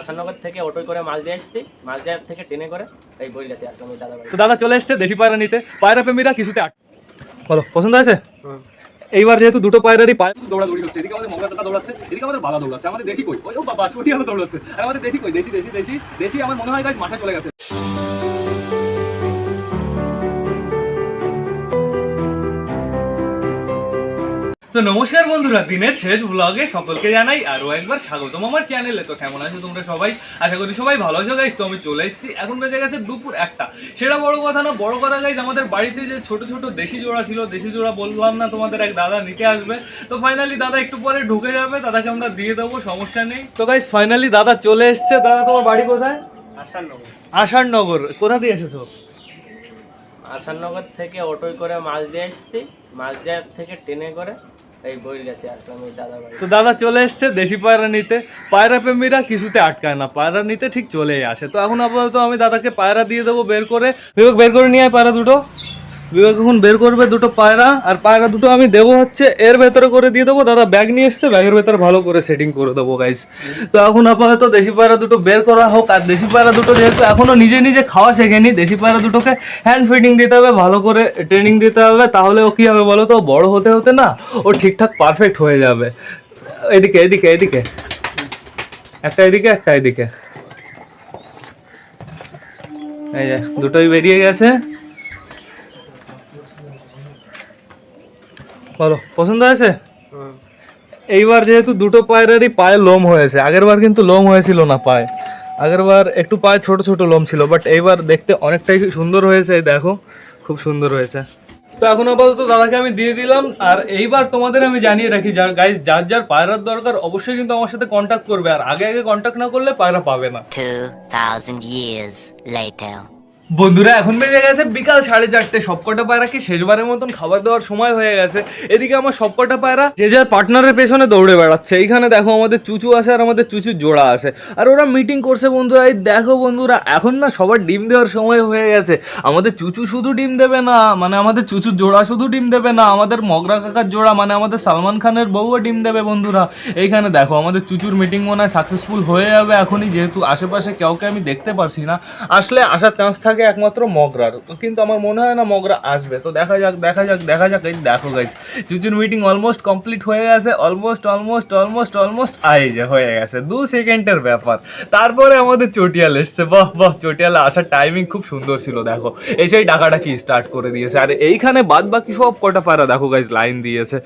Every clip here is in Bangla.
আসাননগর থেকে অটো করে মালদা এসেছি। মালদা থেকে ট্রেনে করে এই বই গেছে আর আমি দাদা তো দাদা চলে এসছে দেশি পায়রা নিতে। পায়রা প্রেমীরা কিছুতে আট বলো পছন্দ আছে এইবার যেহেতু দুটো পায়রারই পায় দৌড়াদৌড়ি হচ্ছে এদিকে আমাদের মগরা দাদা দৌড়াচ্ছে এদিকে আমাদের বালা দৌড়াচ্ছে আমাদের দেশি কই? ওই ও বাবা ছুটি হলো দৌড়াচ্ছে। আর আমাদের দেশি কই? দেশি দেশি দেশি দেশি আমার মনে হয় মাঠে চলে গেছে। তো নমস্কার বন্ধুরা দিনের শেষ ব্লগে সকলকে জানাই আরও একবার স্বাগতম আমার চ্যানেলে তো কেমন আছো তোমরা সবাই? আশা করি সবাই ভালো আছো গাইজ তো আমি চলে এসেছি। এখন বেজে গেছে দুপুর একটা। সেটা বড় কথা না বড় কথা গাইজ আমাদের বাড়িতে যে ছোট ছোট দেশি জোড়া ছিল দেশি জোড়া বললাম না তোমাদের এক দাদা নিতে আসবে। তো ফাইনালি দাদা একটু পরে ঢুকে যাবে দাদাকে আমরা দিয়ে দেবো সমস্যা নেই। তো গাইজ ফাইনালি দাদা চলে এসছে। দাদা তোমার বাড়ি কোথায়? আসাননগর আষাঢ়নগর কোথা দিয়ে এসেছ? আসাননগর থেকে অটোয় করে মালদা এসছি। মালদা থেকে ট্রেনে করে। তো দাদা চলে এসছে দেশি পায়রা নিতে। পায়রা প্রেমীরা কিছুতে আটকায় না। পায়রা নিতে ঠিক চলেই আসে। তো এখন আপাতত আমি দাদাকে পায়রা দিয়ে দেবো, বের করে। বের করে নিয়ে আয় পায়রা দুটো। বিবেক এখন বের করবে দুটো পায়রা, আর পায়রা দুটো আমি দেবো হচ্ছে, এর ভেতরে করে দিয়ে দেবো, দাদা ব্যাগ নিয়ে এসছে ব্যাগের ভেতরে ভালো করে সেটিং করে দেবো গাইস তো এখন আপাতত দেশি পায়রা দুটো বের করা হোক, আর দেশি পায়রা দুটো যেহেতু এখনও নিজে নিজে খাওয়া শেখেনি, দেশি পায়রা দুটোকে হ্যান্ড ফিডিং দিতে হবে, ভালো করে ট্রেনিং দিতে হবে, তাহলে ও কী হবে বলো তো বড় হতে হতে না, ও ঠিকঠাক পারফেক্ট হয়ে যাবে। এদিকে এদিকে এদিকে। একটা এদিকে একটা এদিকে। এই যে, দুটোই বেরিয়ে গেছে। বলো পছন্দ হয়েছে? এইবার যেহেতু দুটো পায়েরই পায়ে লোম হয়েছে আগেরবার কিন্তু লোম হয়েছিল না পায়ে। আগেরবার একটু পায়ে ছোট ছোট লোম ছিল বাট এইবার দেখতে অনেকটাই সুন্দর হয়েছে দেখো খুব সুন্দর হয়েছে। তো এখন আপাতত দাদাকে আমি দিয়ে দিলাম আর এইবার তোমাদের আমি জানিয়ে রাখি যার গাইজ যার যার পায়রার দরকার অবশ্যই কিন্তু আমার সাথে কন্ট্যাক্ট করবে আর আগে আগে কন্ট্যাক্ট না করলে পায়রা পাবে না। 2,000 years later. বন্ধুরা, এখন বেজে গেছে বিকাল সাড়ে চারটে। সবকটা পায়রাকে শেষবারের মতন খাবার দেওয়ার সময় হয়ে গেছে? এদিকে আমার সবকটা পায়রা, যে যার পার্টনারের পেছনে দৌড়ে বেড়াচ্ছে। এইখানে দেখো আমাদের চুচু আছে আর আমাদের চুচু জোড়া আছে। আর ওরা মিটিং করছে বন্ধুরা, এই দেখো বন্ধুরা, এখন না সবার ডিম দেওয়ার সময় হয়ে গেছে। আমাদের চুচু শুধু ডিম দেবে না মানে আমাদের চুচু জোড়া শুধু ডিম দেবে না, আমাদের মগরা কাকার জোড়া মানে আমাদের সালমান খানের বউও ডিম দেবে বন্ধুরা। এইখানে দেখো আমাদের চুচুর মিটিং মনে হয় সাকসেসফুল হয়ে যাবে এখনই, যেহেতু আশেপাশে কাউকে আমি দেখতে পারছি না। আসলে আসার চান্স থাকে একমাত্র মগরার। কিন্তু আমার মনে হয় না মগরা আসবে। তো দেখা যাক দেখা যাক দেখা যাক। এই দেখো গাইস চুচুর মিটিং অলমোস্ট কমপ্লিট হয়ে গেছে। Almost almost almost almost I যে হয়ে গেছে। দু সেকেন্ডের ব্যাপার। তারপরে আমাদের চটিয়াল এসছে। বাহ বাহ, চটিয়ালে আসার টাইমিং খুব সুন্দর ছিল, দেখো। এসেই ডাকাডাকি স্টার্ট করে দিয়েছে। আর এইখানে বাদ বাকি সব কটা পায়রা দেখো গাইস লাইন দিয়েছে।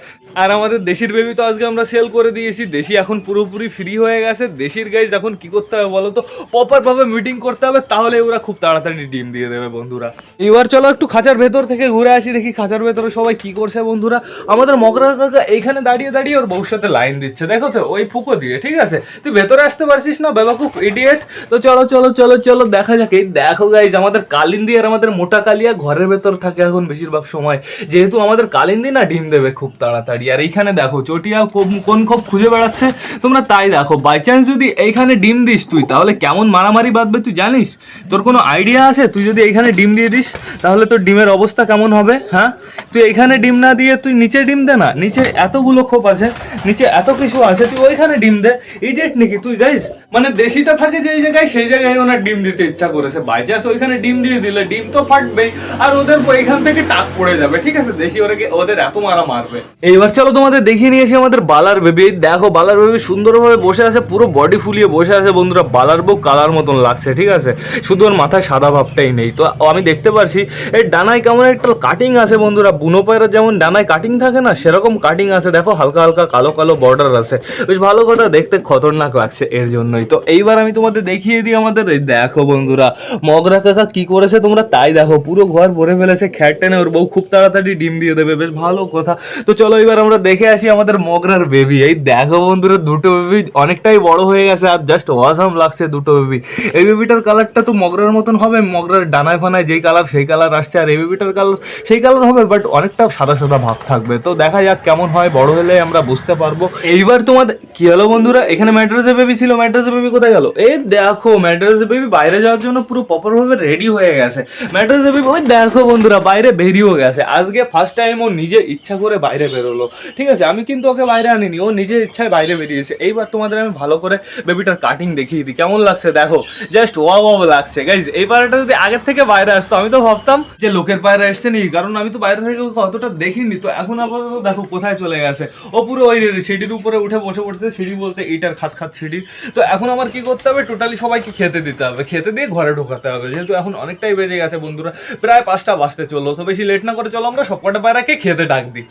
আর আমাদের দেশির বেবি তো আজকে আমরা সেল করে দিয়েছি। দেশি এখন পুরোপুরি ফ্রি হয়ে গেছে। দেশির গাইজ এখন কি করতে হবে বলো তো? প্রপার ভাবে মিটিং করতে হবে, তাহলে ওরা খুব তাড়াতাড়ি ডিম দিয়ে দেবে বন্ধুরা। এবার চলো একটু খাঁচার ভেতর থেকে ঘুরে আসি, দেখি খাঁচার ভেতরে সবাই কি করছে বন্ধুরা। আমাদের মগরা কাকা এইখানে দাঁড়িয়ে দাঁড়িয়ে ওর সাথে লাইন দিচ্ছে। দেখো তো, ওই ফুকো দিয়ে, ঠিক আছে? তুই ভেতরে আসতে পারছিস না বেবাকুক ইডিয়েট তো চলো চলো চলো চলো, দেখা যাক। এই দেখো গাইজ আমাদের কালিন্দি আর আমাদের মোটা কালিয়া ঘরের ভেতর থাকে এখন বেশিরভাগ সময়। যেহেতু আমাদের কালিন্দি না ডিম দেবে খুব তাড়াতাড়ি। আর এইখানে দেখো, চটিয়া কোন- খোপ খুঁজে বেড়াচ্ছে? তোমরা তাই দেখো বাই চান্স যদি এইখানে ডিম দিস তুই, তাহলে কেমন মারামারি বাঁধবে তুই জানিস? তোর কোনো আইডিয়া আছে? তুই যদি এইখানে ডিম দিয়ে দিস, তাহলে তোর ডিমের অবস্থা কেমন হবে হ্যাঁ? তুই এইখানে ডিম না দিয়ে, তুই নিচে ডিম দে না, নিচে এতগুলো খোপ আছে, নিচে এত কিছু আছে, তুই ওইখানে ডিম দে। ইডিয়েট নাকি তুই গাইস মানে দেশিটা থাকে যেই জায়গায়, সেই জায়গায় ওনার ডিম দিতে ইচ্ছা করেছে। বাই চান্স ওইখানে ডিম দিয়ে দিলে ডিম তো ফাটবেই, আর ওদের এখান থেকে টাক পড়ে যাবে, ঠিক আছে? দেশি ওরা ওদের এত মারা মারবে। এইবার চলো তোমাদের দেখিয়ে নিয়েছি আমাদের বালার বেবি দেখো, বালার বেবি সুন্দরভাবে বসে আছে, পুরো বডি ফুলিয়ে বসে আছে বন্ধুরা। বালার বউ কালার মতন লাগছে, ঠিক আছে? শুধু ওর মাথায় সাদা ভাবটাই নেই। তো আমি দেখতে পারছি এই ডানায় কেমন একটা কাটিং আছে বন্ধুরা। বুনো পায়রা যেমন ডানায় কাটিং থাকে না, সেরকম কাটিং আছে। দেখো, হালকা হালকা কালো কালো বর্ডার আছে। বেশ ভালো কথা, দেখতে খতরনাক লাগছে এর জন্যই। তো এইবার আমি তোমাদের দেখিয়ে দিই আমাদের, এই দেখো বন্ধুরা, মগরা কাকা কি করেছে তোমরা তাই দেখো। পুরো ঘর ভরে ফেলেছে, খ্যাট টেনে ওর বউ খুব তাড়াতাড়ি ডিম দিয়ে দেবে। বেশ ভালো কথা। তো চলো এবার আমরা দেখে আসি আমাদের মগরার বেবি এই দেখো বন্ধুরা, দুটো বেবি অনেকটাই বড় হয়ে গেছে আর জাস্ট ওয়াসাম লাগছে দুটো বেবি এই বেবিটার কালারটা তো মগরার মতন হবে, মগরার ডানায় ফানায় যেই কালার সেই কালার আসছে। আর এই বেবিটার কালার সেই কালার হবে বাট অনেকটা সাদা সাদা ভাব থাকবে। তো দেখা যাক কেমন হয়, বড় হলে আমরা বুঝতে পারব। এইবার তোমাদের কি হলো বন্ধুরা? এখানে ম্যাড্রাসের বেবি ছিল ম্যাড্রাসের বেবি কোথায় গেল? এই দেখো ম্যাড্রাসের বেবি বাইরে যাওয়ার জন্য পুরো প্রপারভাবে রেডি হয়ে গেছে। ম্যাড্রাসের বেবি ওই দেখো বন্ধুরা, বাইরে বেরিয়েও গেছে। আজকে ফার্স্ট টাইম ও নিজে ইচ্ছা করে বাইরে বেরোলো। ঠিক আছে, আমি কিন্তু ওকে বাইরে আনিনি, ও নিজের ইচ্ছায় বাইরে বেরিয়েছে। এইবার তোমাদের আমি ভালো করে বেবিটার কাটিং দেখিয়ে দিই। কেমন লাগছে দেখো জাস্ট ওয়া ওয়া লাগছে গাইজ এই পায়রাটা যদি আগের থেকে বাইরে আসতো, আমি তো ভাবতাম যে লোকের পায়রা এসছে নি কারণ আমি তো বাইরে থেকে অতটা দেখিনি। তো এখন আপাতত দেখো কোথায় চলে গেছে। ও পুরো ওই সিঁড়ির উপরে উঠে বসে পড়ছে, সিঁড়ি বলতে এইটার খাত খাত সিঁড়ি। তো এখন আমার কি করতে হবে? টোটালি সবাইকে খেতে দিতে হবে। খেতে দিয়ে ঘরে ঢোকাতে হবে। যেহেতু এখন অনেকটাই বেজে গেছে বন্ধুরা, প্রায় পাঁচটা বাজতে চলল। তো বেশি লেট না করে চলো, আমরা সবকটা পায়রাকে খেতে ডাক দিই।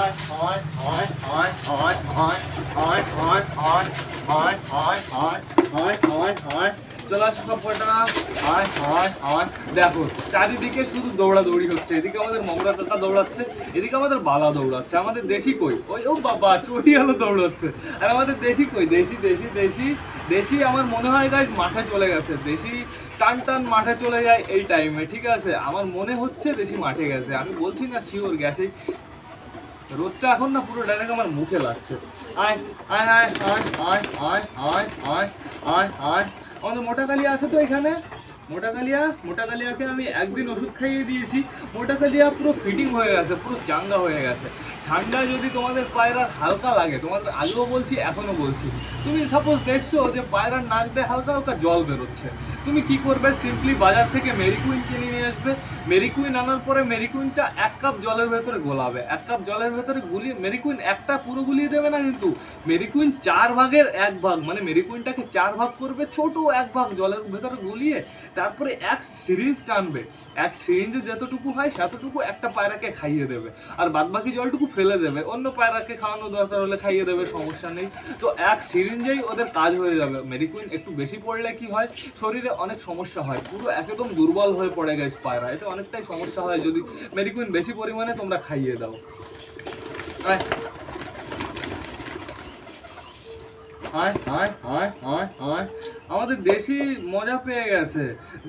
আয় আয় দেখো, চারিদিকে শুধু দৌড়াদৌড়ি হচ্ছে। এদিকে আমাদের মগরা কাকা দৌড়াচ্ছে, এদিকে আমাদের বালা দৌড়াচ্ছে। আমাদের দেশি কই? ওই, ও বাবা চটি আলো দৌড়াচ্ছে। আর আমাদের দেশি কই? দেশি দেশি দেশি দেশি আমার মনে হয় গাছ মাঠে চলে গেছে। দেশি টান টান মাঠে চলে যায় এই টাইমে ঠিক আছে? আমার মনে হচ্ছে দেশি মাঠে গেছে। আমি বলছি না শিওর গেছে রোদটা এখন না পুরো ডাইরেক্ট আমার মুখে লাগছে। আয় আয় আয় আয় আয় আয় আয় আয় আয় আয়। আমাদের মোটা কালিয়া আছে তো এখানে? মোটা কালিয়া মোটা কালিয়াকে আমি একদিন ওষুধ খাইয়ে দিয়েছি। মোটা কালিয়া পুরো ফিটিং হয়ে গেছে, পুরো চাঙ্গা হয়ে গেছে। ঠান্ডায় যদি তোমাদের পায়রার হালকা লাগে, তোমাদের আগেও বলছি, এখনও বলছি। তুমি সাপোজ দেখছ যে পায়রার নাক দিয়ে হালকা হালকা জল বেরোচ্ছে। তুমি কি করবে? সিম্পলি বাজার থেকে মেরিকুইন কিনে নিয়ে আসবে। মেরিকুইন আনার পরে মেরিকুইনটা এক কাপ জলের ভেতরে গোলাবে। এক কাপ জলের ভেতরে গুলিয়ে মেরিকুইন একটা পুরো গুলিয়ে দেবে না কিন্তু? মেরিকুইন চার ভাগের এক ভাগ মানে মেরিকুইনটাকে চার ভাগ করবে, ছোট এক ভাগ জলের ভেতরে গুলিয়ে তারপরে এক সিরিঞ্জ টানবে। এক সিরিঞ্জে যতটুকু হয়, সেতটুকু একটা পায়রাকে খাইয়ে দেবে। আর বাদবাকি জলটুকু ফেলে দেবে। অন্য পায়রাকে খাওয়ানো দরকার হলে খাইয়ে দেবে, সমস্যা নেই। তো এক সিরিঞ্জেই ওদের কাজ হয়ে যাবে। মেডিকুইন একটু বেশি পড়লে কি হয়? শরীরে অনেক সমস্যা হয়। পুরো একদম দুর্বল হয়ে পড়ে গেছে পায়রা। এটা অনেকটাই সমস্যা হয় যদি মেডিকুইন বেশি পরিমাণে তোমরা খাইয়ে দাও। আমাদের দেশি মজা পেয়ে গেছে।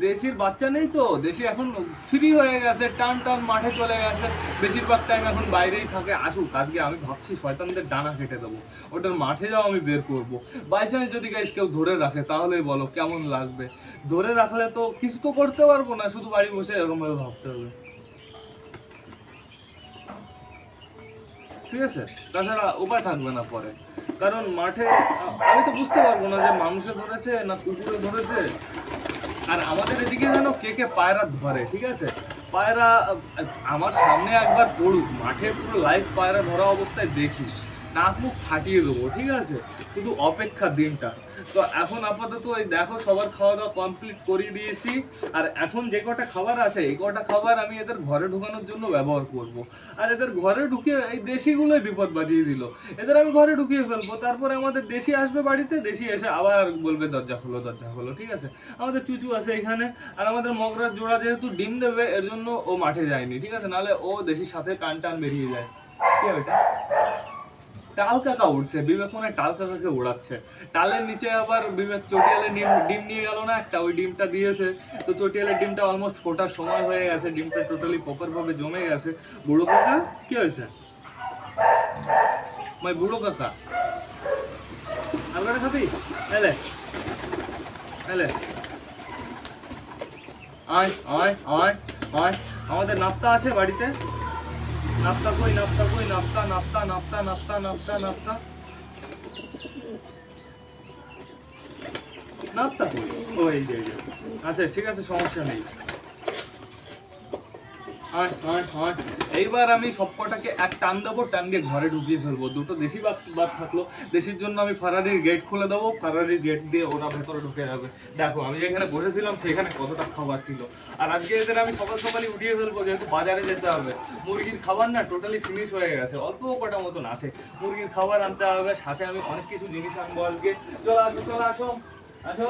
দেশির বাচ্চা নেই তো, দেশি এখন ফ্রি হয়ে গেছে, টান টান মাঠে চলে গেছে। বেশিরভাগ টাইম এখন বাইরেই থাকে। আসুক, আজকে আমি ভাবছি শয়তানদের ডানা কেটে দেবো। ওটার মাঠে যাও, আমি বের করব। বাই চান্স যদি গাইজ কেউ ধরে রাখে, তাহলেই বলো কেমন লাগবে? ধরে রাখলে তো কিছু তো করতে পারব না, শুধু বাড়ি বসে এরকমভাবে ভাবতে হবে। ঠিক আছে? তাছাড়া উপায় থাকবে না পরে। কারণ মাঠে, আমি তো বুঝতে পারব না যে মানুষে ধরেছে না কুকুরে ধরেছে। আর আমাদের এদিকে যেন কে কে পায়রা ধরে, ঠিক আছে? পায়রা, আমার সামনে একবার পড়ুক, মাঠে পুরো লাইভ পায়রা ধরা অবস্থায় দেখি। নাক মুখ ফাটিয়ে দেবো, ঠিক আছে? শুধু অপেক্ষা দিনটা। তো এখন আপাতত এই দেখো, সবার খাওয়া দাওয়া কমপ্লিট করিয়ে দিয়েছি। আর এখন যে কটা খাবার আছে, এই কটা খাবার আমি এদের ঘরে ঢুকানোর জন্য ব্যবহার করব। আর এদের ঘরে ঢুকিয়ে এই দেশিগুলোই বিপদ বাজিয়ে দিল। এদের আমি ঘরে ঢুকিয়ে ফেলব। তারপরে আমাদের দেশি আসবে বাড়িতে, দেশি এসে আবার বলবে, দরজা খোলো দরজা খোলো, ঠিক আছে? আমাদের চুচু আছে এখানে, আর আমাদের মগরার জোড়া যেহেতু ডিম দেবে, এর জন্য ও মাঠে যায়নি, ঠিক আছে? নাহলে ও দেশির সাথে কান টান বেরিয়ে যায়। কি এটা? টাল কাকা উঠছে বিবেক মনে টাল কাকাকে উড়াচ্ছে। টালের নিচে আবার বিবেক চটিয়ালে ডিম ডিম নিয়ে গেল না, একটা ওই ডিমটা দিয়েছে। তো চটিয়ালের ডিমটা অলমোস্ট ফোটার সময় হয়ে গেছে, ডিমটা টোটালি প্রপার ভাবে জমে গেছে। বুড়ো কাকা, কি হয়েছে? মাই বুড়ো কাকা। আলগাটা খাবি? এলে এলে আয় আয় আয় আয়। আমাদের নাপ্তা আছে বাড়িতে? নাপ্তা কই নাপ্তা কই, নাপ্তা নাপ্তা নাপ্তা নাপ্তা নাপ্তা নাপ্তা। নাপ্তা কই? ওই আচ্ছা ঠিক আছে, সমস্যা নেই। এইবার আমি সবকটাকে এক টান দেবো, টান দিয়ে ঘরে ঢুকিয়ে ফেলব। দুটো দেশি বাদ বাদ থাকল। দেশির জন্য আমি ফারারির গেট খুলে দেবো। ফারারির গেট দিয়ে ওরা ভেতরে ঢুকে যাবে। দেখো, আমি যেখানে বসেছিলাম, সেখানে কতটা খাবার ছিল। আর আজকে এদের আমি সকাল সকালই উঠিয়ে ফেলব, যেহেতু বাজারে যেতে হবে। মুরগির খাবার না টোটালি ফিনিশ হয়ে গেছে। অল্প কটা মতন আছে। মুরগির খাবার আনতে হবে, সাথে আমি অনেক কিছু জিনিস আনব আজকে। চলো আসো চলো আসো। আসো।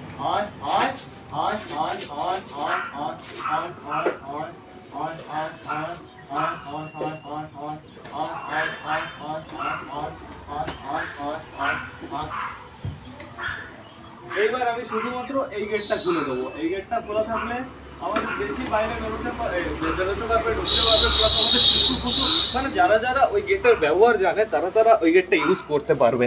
মানে যারা যারা ওই গেটের ব্যবহার জানে তারা তারা ওই গেটটা ইউজ করতে পারবে।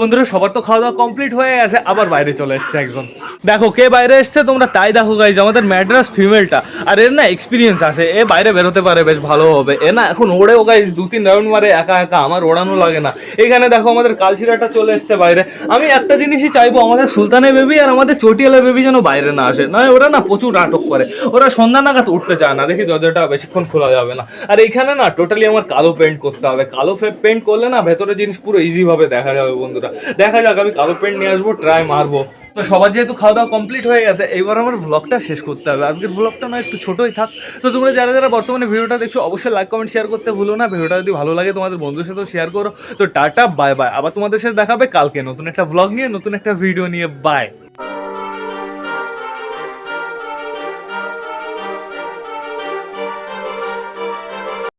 বন্ধুরা, সবার তো খাওয়া দাওয়া কমপ্লিট হয়ে গেছে, আবার বাইরে চলে এসছে একজন। দেখো, কে বাইরে এসছে তোমরা তাই দেখো গাইজ আমাদের ম্যাড্রাস ফিমেলটা আর এর না এক্সপিরিয়েন্স আছে, এ বাইরে বেরোতে পারে, বেশ ভালো হবে। এ না, এখন ওড়েও গাইজ দু তিন রাউন্ড মারে একা একা, আমার ওড়ানো লাগে না। এখানে দেখো, আমাদের কালচিরাটা চলে এসছে বাইরে। আমি একটা জিনিসই চাইব, আমাদের সুলতানের বেবি আর আমাদের চটিয়ালা বেবি যেন বাইরে না আসে। নয়, ওরা না প্রচুর নাটক করে। ওরা সন্ধ্যা নাগাদ উঠতে চায় না। দেখি দরজাটা বেশিক্ষণ খোলা যাবে না। আর এইখানে না টোটালি আমার কালো পেন্ট করতে হবে। কালো পেন্ট করলে না ভেতরে জিনিস পুরো ইজিভাবে দেখা যাবে, বন্ধুরা। দেখা যাক, আমি কালো প্যান্ট নিয়ে আসব ট্রাই মারবো। তো সবার যেহেতু খাওয়া দাওয়া কমপ্লিট হয়ে গেছে, এইবার আমার ব্লগটা শেষ করতে হবে। আজকের ব্লগটা না একটু ছোটোই থাক। তো তোমরা যারা যারা বর্তমানে ভিডিওটা দেখছ, অবশ্যই লাইক কমেন্ট শেয়ার করতে ভুলো না। ভিডিওটা যদি ভালো লাগে, তোমাদের বন্ধুর সাথেও শেয়ার করো। তো টাটা বাই বাই আবার তোমাদের সাথে দেখাবে কালকে নতুন একটা ব্লগ নিয়ে, নতুন একটা ভিডিও নিয়ে। বাই